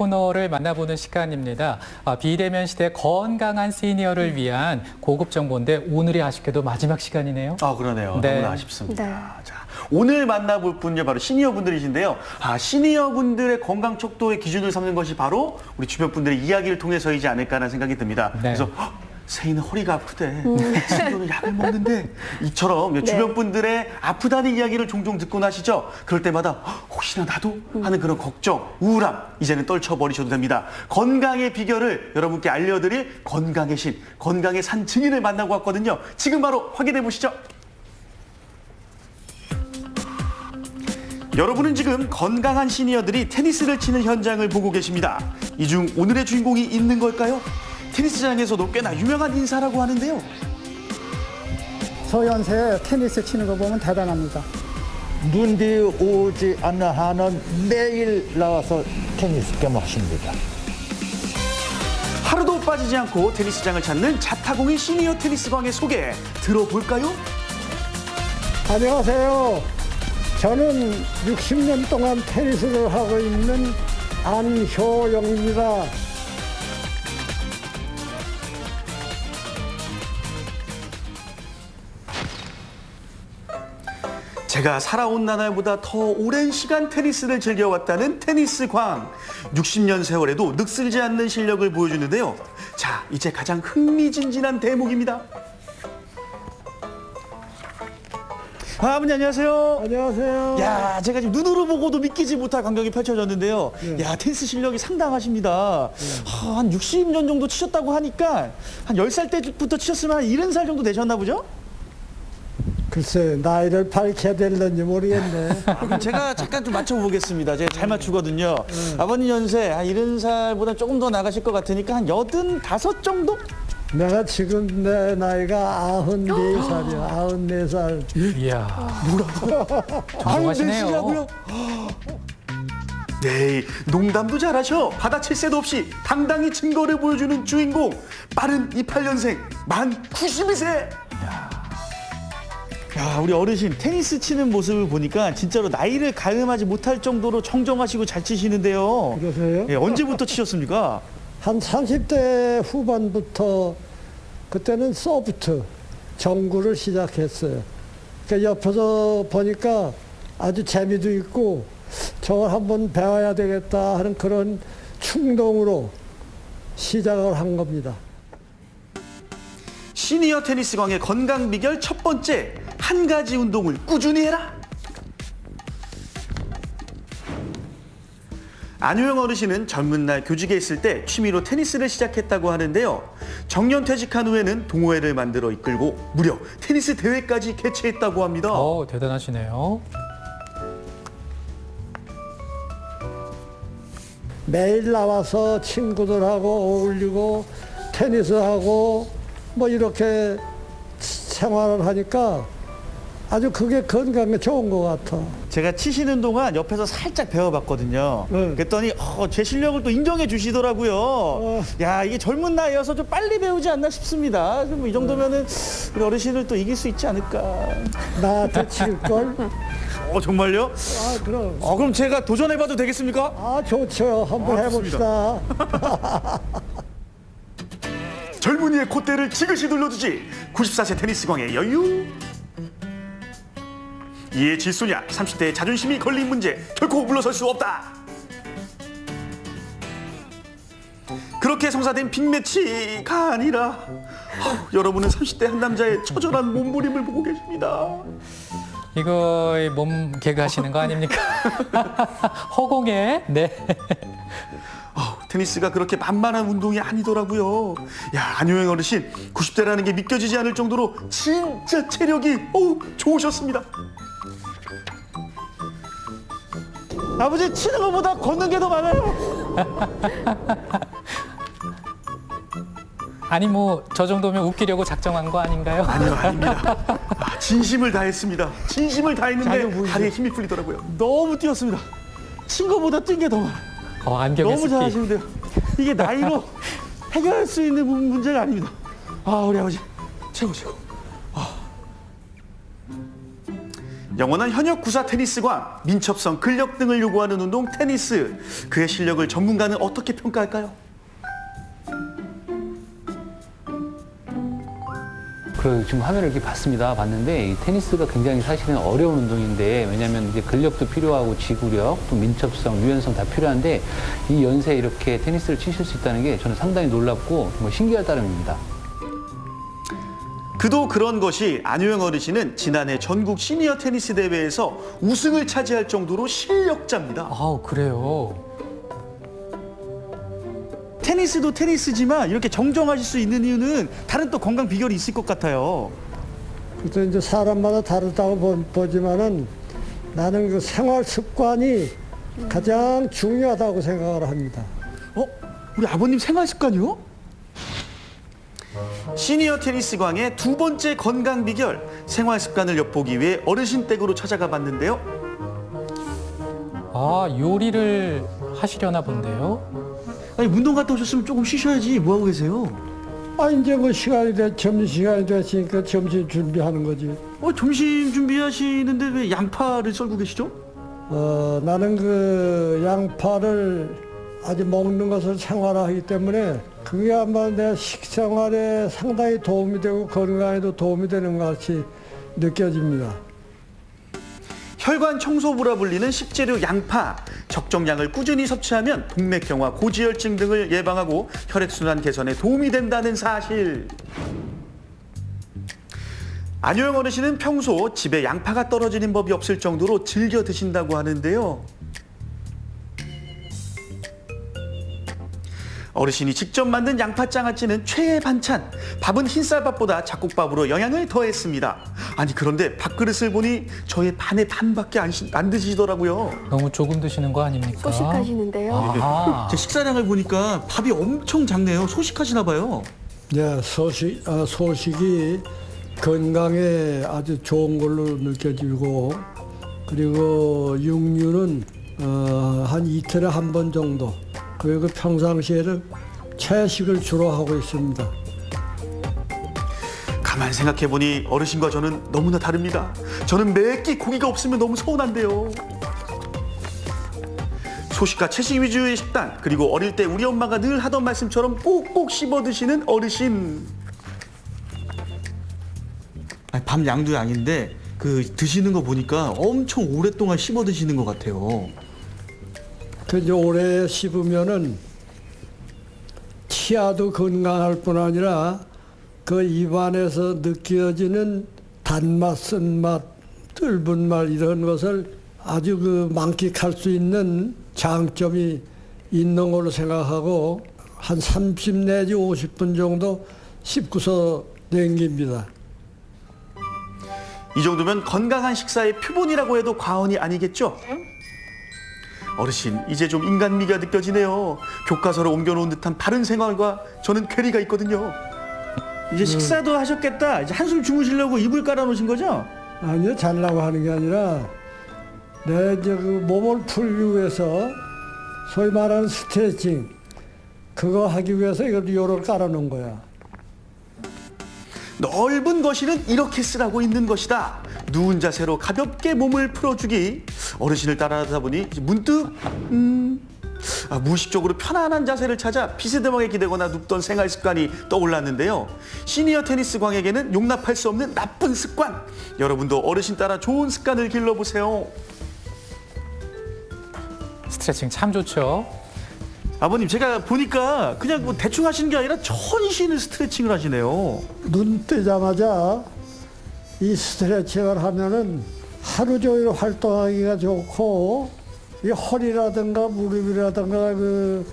코너를 만나보는 시간입니다. 아, 비대면 시대 건강한 시니어를 위한 고급 정보인데 오늘이 아쉽게도 마지막 시간이네요. 아 그러네요. 네. 너무나 아쉽습니다. 네. 자, 오늘 만나볼 분이 바로 시니어 분들이신데요. 아 시니어 분들의 건강 척도의 기준을 삼는 것이 바로 우리 주변 분들의 이야기를 통해서이지 않을까라는 생각이 듭니다. 네. 그래서 헉, 세이는 허리가 아프대. 친구는 약을 먹는데 이처럼 주변 분들의 아프다는 이야기를 종종 듣고 나시죠. 그럴 때마다 헉, 혹시나 나도 하는 그런 걱정, 우울함 이제는 떨쳐버리셔도 됩니다. 건강의 비결을 여러분께 알려드릴 건강의 신, 건강의 산 증인을 만나고 왔거든요. 지금 바로 확인해 보시죠. 여러분은 지금 건강한 시니어들이 테니스를 치는 현장을 보고 계십니다. 이 중 오늘의 주인공이 있는 걸까요? 테니스장에서도 꽤나 유명한 인사라고 하는데요. 소연세 테니스 치는 거 보면 대단합니다. 눈이 오지 않는 한은 매일 나와서 테니스 겸하십니다. 하루도 빠지지 않고 테니스장을 찾는 자타공인 시니어 테니스광의 소개 들어볼까요? 안녕하세요. 저는 60년 동안 테니스를 하고 있는 안효영입니다. 제가 살아온 나날보다 더 오랜 시간 테니스를 즐겨왔다는 테니스 광. 60년 세월에도 늑슬지 않는 실력을 보여주는데요. 자, 이제 가장 흥미진진한 대목입니다. 아, 아버님 안녕하세요. 안녕하세요. 야, 제가 지금 눈으로 보고도 믿기지 못할 광경이 펼쳐졌는데요. 야, 테니스 실력이 상당하십니다. 아, 한 60년 정도 치셨다고 하니까 한 10살 때부터 치셨으면 한 70살 정도 되셨나 보죠? 글쎄 나이를 밝혀야 될런지 모르겠네. 아, 그럼 제가 잠깐 좀 맞춰보겠습니다. 제가 잘 맞추거든요. 아버님 연세 한 70살보다 조금 더 나가실 것 같으니까 한 85 정도? 내가 지금 내 나이가 94살이야. 94살. 이야, 뭐라고? 정정하시네요. 네, 농담도 잘하셔. 받아칠 새도 없이 당당히 증거를 보여주는 주인공. 빠른 28년생, 만 92세. 야, 우리 어르신 테니스 치는 모습을 보니까 진짜로 나이를 가늠하지 못할 정도로 청정하시고 잘 치시는데요. 그러세요? 예, 언제부터 치셨습니까? 한 30대 후반부터 그때는 소프트 정구를 시작했어요. 그 옆에서 보니까 아주 재미도 있고 저걸 한번 배워야 되겠다 하는 그런 충동으로 시작을 한 겁니다. 시니어 테니스광의 건강 비결 첫 번째 한 가지 운동을 꾸준히 해라. 안효영 어르신은 젊은 날 교직에 있을 때 취미로 테니스를 시작했다고 하는데요. 정년 퇴직한 후에는 동호회를 만들어 이끌고 무려 테니스 대회까지 개최했다고 합니다. 어, 대단하시네요. 매일 나와서 친구들하고 어울리고 테니스하고 뭐 이렇게 생활을 하니까 아주 그게 건강에 좋은 것 같아. 제가 치시는 동안 옆에서 살짝 배워봤거든요. 네. 그랬더니 어, 제 실력을 또 인정해 주시더라고요. 야 이게 젊은 나이여서 좀 빨리 배우지 않나 싶습니다. 뭐이 정도면은 우리 어르신을 또 이길 수 있지 않을까. 나한테 칠걸? 어 정말요? 아, 그럼. 어 그럼 제가 도전해봐도 되겠습니까? 아, 좋죠. 한번 아, 해봅시다. 젊은이의 콧대를 지그시 눌러주지 94세 테니스광의 여유 이에 질소냐 30대의 자존심이 걸린 문제 결코 물러설 수 없다 그렇게 성사된 빅매치가 아니라 어, 여러분은 30대 한 남자의 처절한 몸부림을 보고 계십니다 이거 몸 개그 하시는 거 아닙니까? 허공에, 네. 어, 테니스가 그렇게 만만한 운동이 아니더라고요 야 안효영 어르신 90대라는 게 믿겨지지 않을 정도로 진짜 체력이 어우, 좋으셨습니다 아버지 치는 것보다 걷는 게 더 많아요. 아니 뭐 저 정도면 웃기려고 작정한 거 아닌가요? 아니요 아닙니다. 아, 진심을 다했습니다. 진심을 다했는데 다리에 힘이 풀리더라고요. 너무 뛰었습니다. 친 것보다 뛴 게 더 많아요. 어, 안경에 너무. 잘하시는데요. 이게 나이로 해결할 수 있는 문- 문제가 아닙니다. 아 우리 아버지 최고 최고 영원한 현역 구사 테니스광, 민첩성, 근력 등을 요구하는 운동 테니스. 그의 실력을 전문가는 어떻게 평가할까요? 그 지금 화면을 이렇게 봤습니다. 봤는데 이 테니스가 굉장히 사실은 어려운 운동인데 왜냐하면 이제 근력도 필요하고 지구력, 또 민첩성, 유연성 다 필요한데 이 연세에 이렇게 테니스를 치실 수 있다는 게 저는 상당히 놀랍고 정말 신기할 따름입니다. 그도 그런 것이 안효영 어르신은 지난해 전국 시니어 테니스 대회에서 우승을 차지할 정도로 실력자입니다. 아우, 그래요. 테니스도 테니스지만 이렇게 정정하실 수 있는 이유는 다른 또 건강 비결이 있을 것 같아요. 그래서 이제 사람마다 다르다고 보- 보지만은 나는 그 생활 습관이 가장 중요하다고 생각을 합니다. 어? 우리 아버님 생활 습관이요? 시니어 테니스광의 두 번째 건강 비결 생활 습관을 엿보기 위해 어르신 댁으로 찾아가 봤는데요. 아, 요리를 하시려나 본데요. 아니 운동 갔다 오셨으면 조금 쉬셔야지 뭐 하고 계세요? 아 이제 뭐 시간이 돼 점심 시간이 됐으니까 점심 준비하는 거지. 어 점심 준비하시는데 왜 양파를 썰고 계시죠? 어 나는 그 양파를 아직 먹는 것을 생활화하기 때문에 그게 아마 내 식생활에 상당히 도움이 되고 건강에도 도움이 되는 것 같이 느껴집니다. 혈관 청소부라 불리는 식재료 양파 적정량을 꾸준히 섭취하면 동맥경화, 고지혈증 등을 예방하고 혈액순환 개선에 도움이 된다는 사실. 안효영 어르신은 평소 집에 양파가 떨어지는 법이 없을 정도로 즐겨 드신다고 하는데요. 어르신이 직접 만든 양파장아찌는 최애 반찬. 밥은 흰쌀밥보다 잡곡밥으로 영양을 더했습니다. 아니 그런데 밥그릇을 보니 저의 반의 반밖에 안, 시- 안 드시더라고요. 너무 조금 드시는 거 아닙니까? 소식하시는데요. 아하. 제 식사량을 보니까 밥이 엄청 작네요. 소식하시나 봐요. 네, 소식, 아, 소식이 건강에 아주 좋은 걸로 느껴지고 그리고 육류는 어, 한 이틀에 한 번 정도 그리고 평상시에는 채식을 주로 하고 있습니다. 가만 생각해 보니 어르신과 저는 너무나 다릅니다. 저는 매끼 고기가 없으면 너무 서운한데요. 소식과 채식 위주의 식단 그리고 어릴 때 우리 엄마가 늘 하던 말씀처럼 꼭꼭 씹어 드시는 어르신. 밥 양도 양인데 그 드시는 거 보니까 엄청 오랫동안 씹어 드시는 것 같아요. 그 이제 오래 씹으면은 치아도 건강할 뿐 아니라 그 입안에서 느껴지는 단맛, 쓴맛, 뜰분 맛 이런 것을 아주 그 만끽할 수 있는 장점이 있는 걸로 생각하고 한 30 내지 50분 정도 씹고서 냉깁니다. 이 정도면 건강한 식사의 표본이라고 해도 과언이 아니겠죠? 어르신, 이제 좀 인간미가 느껴지네요. 교과서를 옮겨놓은 듯한 바른 생활과 저는 괴리가 있거든요. 이제 식사도 하셨겠다. 이제 한숨 주무시려고 이불 깔아놓으신 거죠? 아니요, 잘라고 하는 게 아니라 내 이제 그 몸을 풀기 위해서 소위 말하는 스트레칭 그거 하기 위해서 이걸 요를 깔아놓은 거야. 넓은 거실은 이렇게 쓰라고 있는 것이다. 누운 자세로 가볍게 몸을 풀어주기. 어르신을 따라하다 보니 문득 음, 아, 무의식적으로 편안한 자세를 찾아 비스듬하게 기대거나 눕던 생활 습관이 떠올랐는데요. 시니어 테니스 광에게는 용납할 수 없는 나쁜 습관. 여러분도 어르신 따라 좋은 습관을 길러보세요. 스트레칭 참 좋죠. 아버님 제가 보니까 그냥 뭐 대충 하시는 게 아니라 천신을 스트레칭을 하시네요. 눈 뜨자마자 이 스트레칭을 하면은 하루 종일 활동하기가 좋고 이 허리라든가 무릎이라든가 그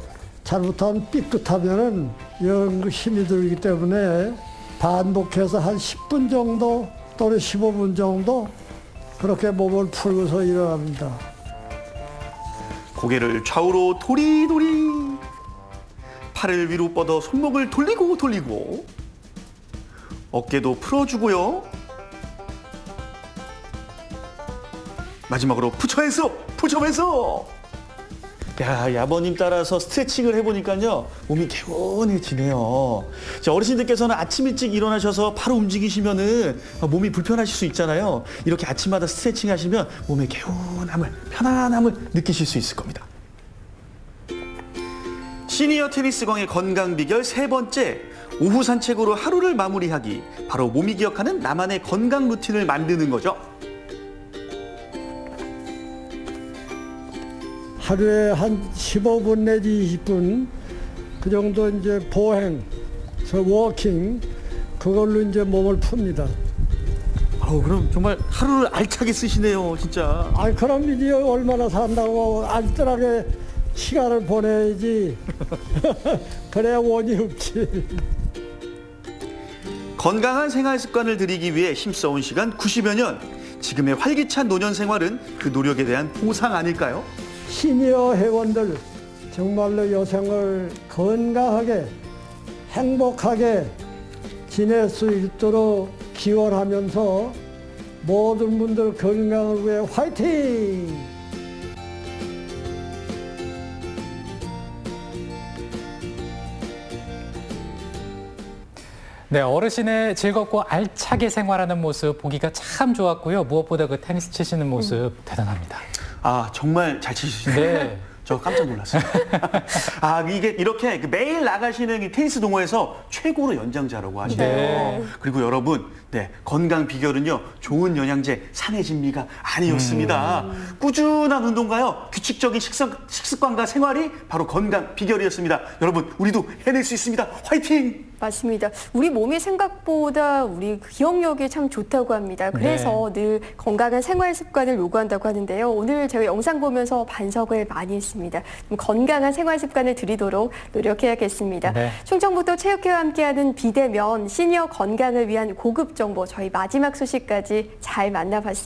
잘못하면 삐끗하면은 영 힘이 들기 때문에 반복해서 한 10분 정도 또는 15분 정도 그렇게 몸을 풀고서 일어납니다. 고개를 좌우로 도리도리. 팔을 위로 뻗어 손목을 돌리고 돌리고. 어깨도 풀어주고요 마지막으로 푸처해서 푸처해서 야, 이 아버님 따라서 스트레칭을 해보니까요, 몸이 개운해지네요. 자, 어르신들께서는 아침 일찍 일어나셔서 바로 움직이시면은 몸이 불편하실 수 있잖아요. 이렇게 아침마다 스트레칭 하시면 몸의 개운함을, 편안함을 느끼실 수 있을 겁니다. 시니어 테니스광의 건강 비결 세 번째, 오후 산책으로 하루를 마무리하기. 바로 몸이 기억하는 나만의 건강 루틴을 만드는 거죠. 하루에 한 15분 내지 20분 그 정도 이제 보행, 저 워킹 그걸로 이제 몸을 풉니다. 아우, 그럼 정말 하루를 알차게 쓰시네요, 진짜. 아 그럼 이제 얼마나 산다고 알뜰하게 시간을 보내야지. 그래야 원이 없지. 건강한 생활 습관을 들이기 위해 힘써온 시간 90여 년. 지금의 활기찬 노년 생활은 그 노력에 대한 보상 아닐까요? 시니어 회원들 정말로 여생을 건강하게 행복하게 지낼 수 있도록 기원하면서 모든 분들 건강을 위해 화이팅! 네, 어르신의 즐겁고 알차게 생활하는 모습 보기가 참 좋았고요. 무엇보다 그 테니스 치시는 모습 대단합니다. 아, 정말 잘 치시네요. 네. 저 깜짝 놀랐어요. 아, 이게 이렇게 그 매일 나가시는 이 테니스 동호회에서 최고로 연장자라고 하시네요. 네. 그리고 여러분, 네, 건강 비결은요, 좋은 영양제, 산해진미가 아니었습니다. 꾸준한 운동과요, 규칙적인 식습, 식습관과 생활이 바로 건강 비결이었습니다. 여러분, 우리도 해낼 수 있습니다. 화이팅! 맞습니다. 우리 몸이 생각보다 우리 기억력이 참 좋다고 합니다. 그래서 늘 건강한 생활 습관을 요구한다고 하는데요. 오늘 제가 영상 보면서 반성을 많이 했습니다. 좀 건강한 생활 습관을 들이도록 노력해야겠습니다. 네. 충청북도 체육회와 함께하는 비대면 시니어 건강을 위한 고급 정보 저희 마지막 소식까지 잘 만나봤습니다.